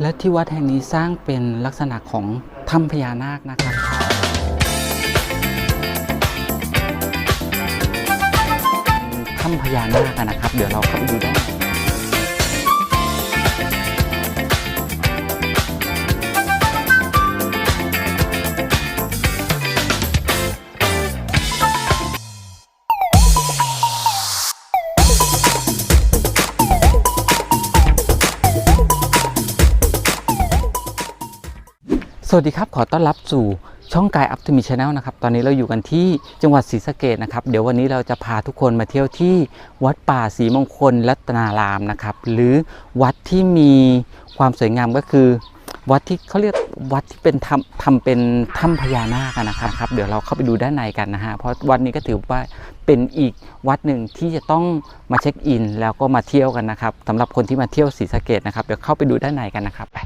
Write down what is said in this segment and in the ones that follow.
และที่วัดแห่งนี้สร้างเป็นลักษณะของถ้ำพญานาคนะครับ ถ้ำพญานาคนะครับ เดี๋ยวเราเข้าไปดูได้ สวัสดีครับ ขอต้อนรับสู่ช่องกายอัพทูมีชาแนลนะครับ ตอนนี้เราอยู่กันที่จังหวัดศรีสะเกดนะครับ เดี๋ยววันนี้เราจะพาทุกคนมาเที่ยวที่วัดป่าศรีมงคลรัตนารามนะครับ หรือวัดที่มีความสวยงามก็คือ วัดที่เขาเรียกวัดที่เป็นทำทำเป็นถ้ำพญานาคอะนะครับ เดี๋ยวเราเข้าไปดูด้านในกันนะฮะ เพราะวัดนี้ก็ถือว่าเป็นอีกวัดหนึ่งที่จะต้องมาเช็คอิน แล้วก็มาเที่ยวกันนะครับสำหรับคนที่มาเที่ยวศรีสะเกดนะครับ เดี๋ยวเข้าไปดูด้านในกันนะครับไป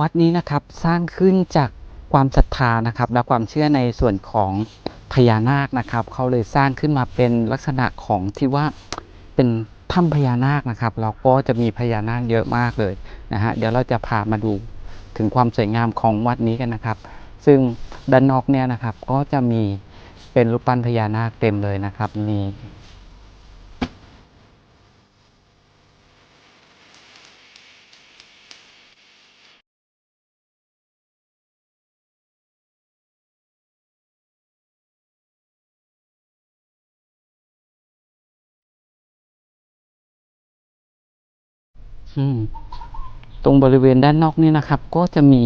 วัดนี้นะครับสร้างขึ้นจากความศรัทธานะครับ และความเชื่อในส่วนของพญานาคนะครับเขาเลยสร้างขึ้นมาเป็นลักษณะของที่ว่าเป็นถ้ำพญานาคนะครับเราก็จะมีพญานาคเยอะมากเลยนะฮะเดี๋ยวเราจะพามาดูถึงความสวยงามของวัดนี้กันนะครับ ซึ่งด้านนอกเนี่ยนะครับก็จะมีเป็นรูปปั้นพญานาคเต็มเลยนะครับนี่ ตรงบริเวณด้านนอกนี่นะครับ ก็จะมี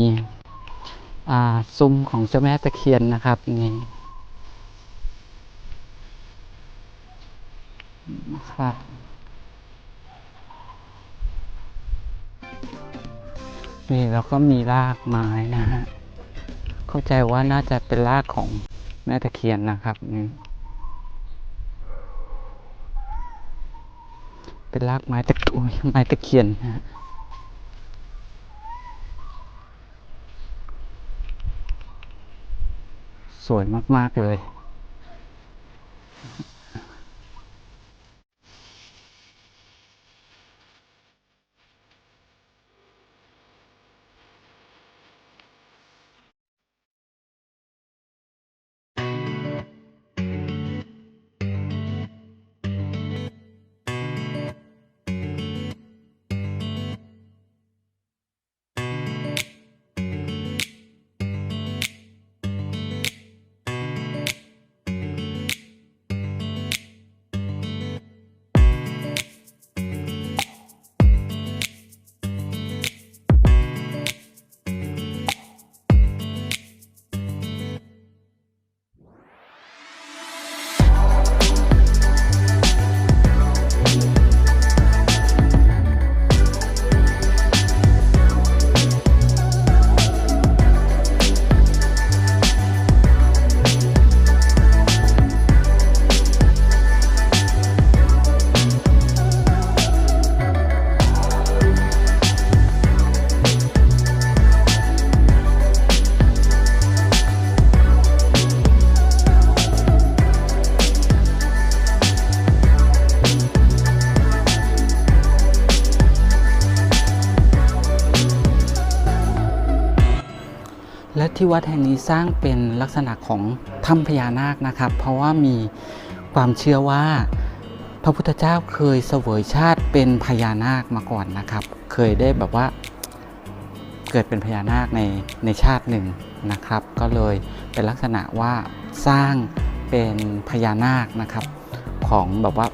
ซุ้มของเจ้าแม่ตะเคียนนะครับนี่ครับนี่แล้วก็มีรากไม้นะฮะ เข้าใจว่าน่าจะเป็นรากของแม่ตะเคียนนะครับนี่ เป็นรากไม้ตะกุยไม้ตะเคียนนะฮะสวยมาก ๆ เลย ที่วัดแห่งนี้สร้างเป็นลักษณะของถ้ำพญานาคนะครับ เพราะว่ามีความเชื่อว่าพระพุทธเจ้าเคยเสวยชาติเป็นพญานาคมาก่อนนะครับ เคยได้แบบว่าเกิดเป็นพญานาคในในชาติหนึ่งนะครับ ก็เลยเป็นลักษณะว่าสร้างเป็นพญานาคนะครับ ของแบบว่า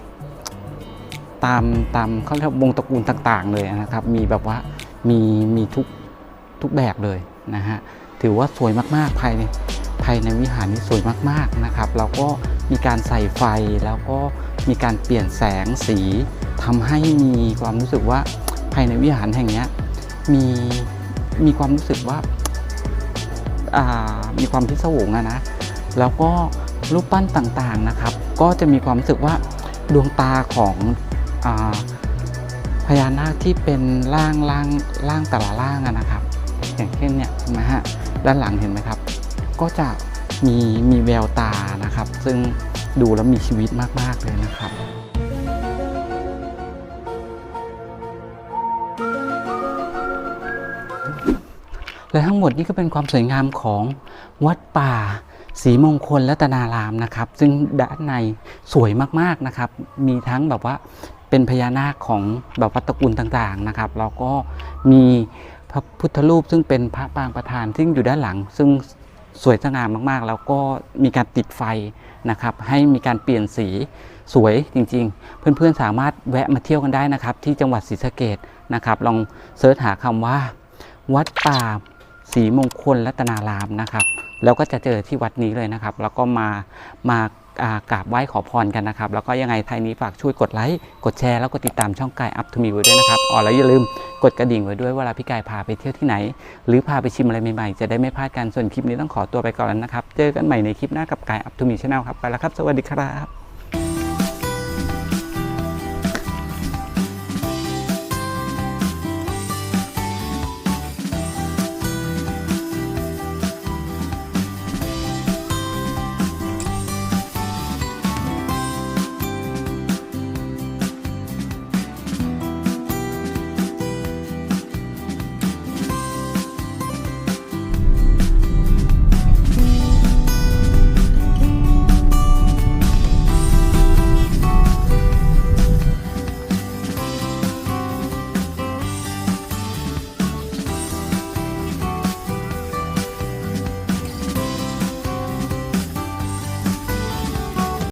ตามตามเขาเรียกวงตระกูลต่างๆเลยนะครับ มีแบบว่ามีมีทุกทุกแบบเลยนะฮะ ถือว่าสวยมากๆภายในภายในวิหารนี้สวยมากๆนะครับ แล้วก็มีการใส่ไฟแล้วก็มีการเปลี่ยนแสงสีทำให้มีความรู้สึกว่าภายในวิหารแห่งนี้มีมีความรู้สึกว่าามีความพิศวงอะนะแล้วก็รูปปั้นต่างๆนะครับ ก็จะมีความรู้สึกว่าดวงตาของอพญานาคที่เป็นร่างร่างร่างแต่ละร่างอะนะครับ อย่างเช่นเนี่ยนไหมฮะ ด้านหลังเห็นไหมครับ ก็จะมีมีแววตานะครับ ซึ่งดูแล้วมีชีวิตมาก ๆ เลยนะครับและทั้งหมดนี่ก็เป็นความสวยงามของวัดป่าศรีมงคลรัตนารามนะครับ ซึ่งด้านในสวยมากๆนะครับ มีทั้งแบบว่าเป็นพญานาคของแบบวัดตระกูลต่างๆนะครับ แล้วก็มี ระพุทธรูปซึ่งเป็นพระปางประธานซึ่งอยู่ด้านหลัง ซึ่งสวยสง่ามากๆ แล้วก็มีการติดไฟนะครับให้มีการเปลี่ยนสีสวยจริง ๆ เพื่อนๆสามารถแวะมาเที่ยวกันได้นะครับ ที่จังหวัดศรีสะเกดนะครับ ลองเสิร์ชหาคำว่า วัดป่าศรีมงคลรัตนารามนะครับ แล้วก็จะเจอที่วัดนี้เลยนะครับ แล้วก็มามา กราบไหว้ขอพรกันนะครับ แล้วก็ยังไงไทยนี้ฝากช่วยกดไลค์กดแชร์แล้วก็ติดตามช่องกายอัพทูมีไว้ด้วยนะครับอ๋อแล้วอย่าลืมกดกระดิ่งไว้ด้วยเวลาพี่กายพาไปเที่ยวที่ไหน หรือพาไปชิมอะไรใหม่ๆจะได้ไม่พลาดกันส่วนคลิปนี้ต้องขอตัวไปก่อนแล้วนะครับ เจอกันใหม่ในคลิปหน้ากับกายอัพทูมีชาแนลครับไปแล้วครับ สวัสดีครับ